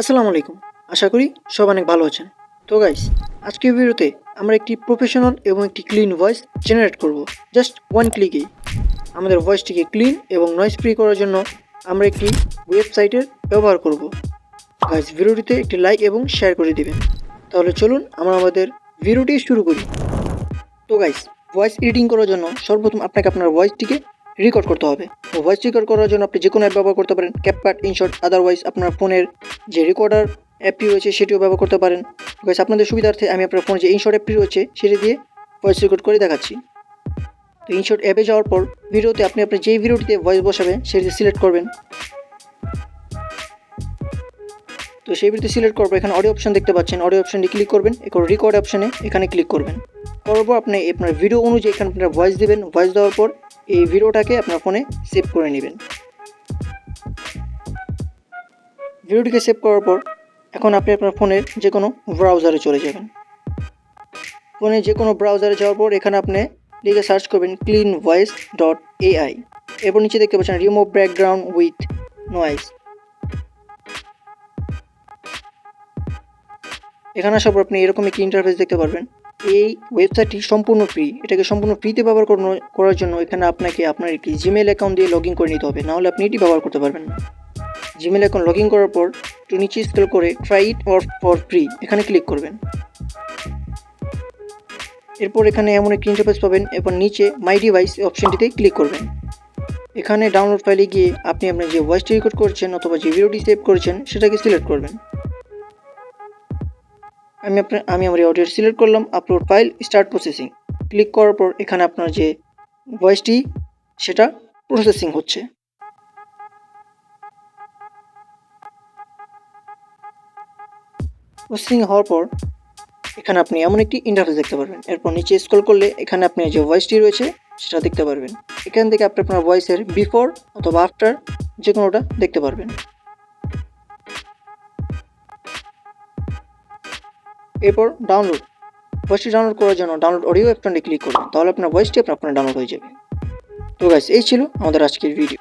আসসালামু আলাইকুম। আশা করি সব অনেক ভালো আছেন। তো গাইস আজকের ভিডিওতে আমরা একটি প্রফেশনাল এবং একটি ক্লিন ভয়েস জেনারেট করব। জাস্ট ওয়ান ক্লিকেই আমাদের ভয়েসটিকে ক্লিন এবং নয়েজ ফ্রি করার জন্য আমরা একটি ওয়েবসাইটের ব্যবহার করব। গাইস ভিডিওটিতে একটি লাইক এবং শেয়ার করে দিবেন। তাহলে চলুন আমরা আমাদের ভিডিওটি শুরু করি। তো গাইস ভয়েস এডিটিং করার জন্য সর্বপ্রথম আপনাকে আপনার ভয়েসটিকে রেকর্ড করতে হবে। ভয়েস রেকর্ড করার জন্য আপনি যে কোনো অ্যাপ ব্যবহার করতে পারেন। ক্যাপকাট ইনশর্ট আদারওয়াইজ আপনার ফোনের যে রেকর্ডার অ্যাপটি রয়েছে, সেটিও ব্যবহার করতে পারেন। গাইস আপনাদের সুবিধার্থে আমি আপনার ফোনে যে ইনশর্ট অ্যাপটি রয়েছে, সেটি দিয়ে ভয়েস রেকর্ড করে দেখাচ্ছি। তো ইনশর্ট অ্যাপে যাওয়ার পর ভিডিওতে আপনি আপনার যেই ভিডিওটিতে ভয়েস বসাবেন, সেটি সিলেক্ট করবেন। তো সেই ভিডিওতে সিলেক্ট করব এখানে অডিও অপশন দেখতে পাচ্ছেন। অডিও অপশনটি ক্লিক করবেন। এরপর রেকর্ড অপশনে এখানে ক্লিক করবেন। করার পর আপনি আপনার ভিডিও অনুযায়ী এখানে আপনার ভয়েস দেবেন। ভয়েস দেওয়ার পর এই ভিডিওটাকে আপনার ফোনে সেভ করে নেবেন। ভিডিওটিকে সেভ করার পর এখন আপনি আপনার ফোনের যে কোনো ব্রাউজারে চলে যাবেন। ফোনে যে কোনো ব্রাউজারে যাওয়ার পর এখানে আপনি লিখে সার্চ করবেন ক্লিন ভয়েস ডট এআই এরপর নিচে দেখতে পাচ্ছেন রিমুভ ব্যাকগ্রাউন্ড উইথ নয়েজ এখানে আসার পর আপনি এরকম একটি ইন্টারফেস দেখতে পারবেন। এই ওয়েবসাইটটি সম্পূর্ণ ফ্রি এটাকে সম্পূর্ণ ফ্রিতে ব্যবহার করার জন্য এখানে আপনাকে আপনার একটি জিমেল অ্যাকাউন্ট দিয়ে লগ ইন করে নিতে হবে। নাহলে আপনি এটি ব্যবহার করতে পারবেন না। জিমেল অ্যাকাউন্ট লগ ইন করার পর একটু নিচে স্কেল করে try it or for free এখানে ক্লিক করবেন। এরপর এখানে এমন একটি ইন্টারফেস পাবেন, এরপর নিচে মাই ডিভাইস অপশনটিতে ক্লিক করবেন। এখানে ডাউনলোড ফাইলে গিয়ে আপনি আপনার যে ভয়েসটি রেকর্ড করছেন অথবা যে ভিডিওটি সেভ করেছেন, সেটাকে সিলেক্ট করবেন। আমি আপনার আমি আমার অডিও সিলেক্ট করলাম upload file start processing click করার পর এখানে আপনার যে ভয়েসটি সেটা প্রসেসিং হচ্ছে। প্রসেসিং হওয়ার পর এখানে আপনি এমন একটি ইন্টারফেস দেখতে পারবেন। এরপর নিচে স্ক্রল করলে এখানে আপনি যে ভয়েসটি রয়েছে, সেটা দেখতে পারবেন। এখান থেকে আপনি আপনার ভয়েসের বিফোর অথবা আফটার যে কোনোটা দেখতে পারবেন। এরপর ডাউনলোড ভয়েসটি ডাউনলোড করার জন্য ডাউনলোড অডিও অপশনটি ক্লিক করুন, তাহলে আপনার ভয়েসটি আপনার ফোনে ডাউনলোড হয়ে যাবে। তো গাইস এই ছিল আমাদের আজকের ভিডিও